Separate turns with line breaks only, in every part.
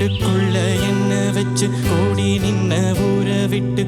கூண்டுக்குள்ள என்ன வச்சு கோடி நின்ன ஊற விட்டு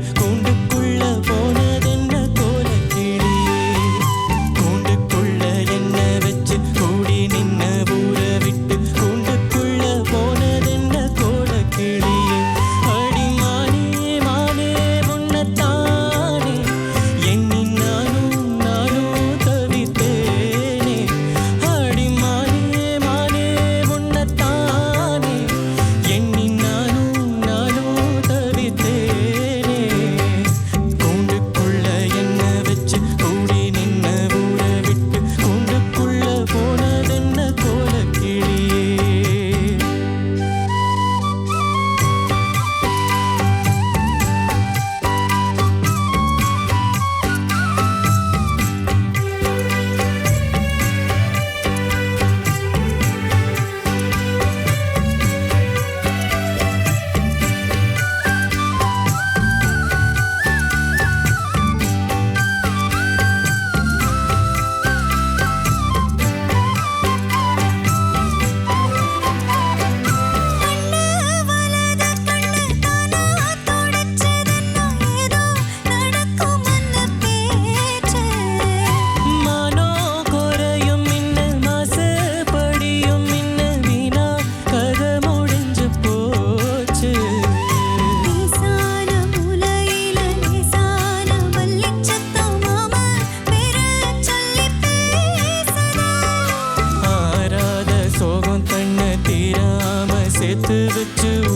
Vete the two.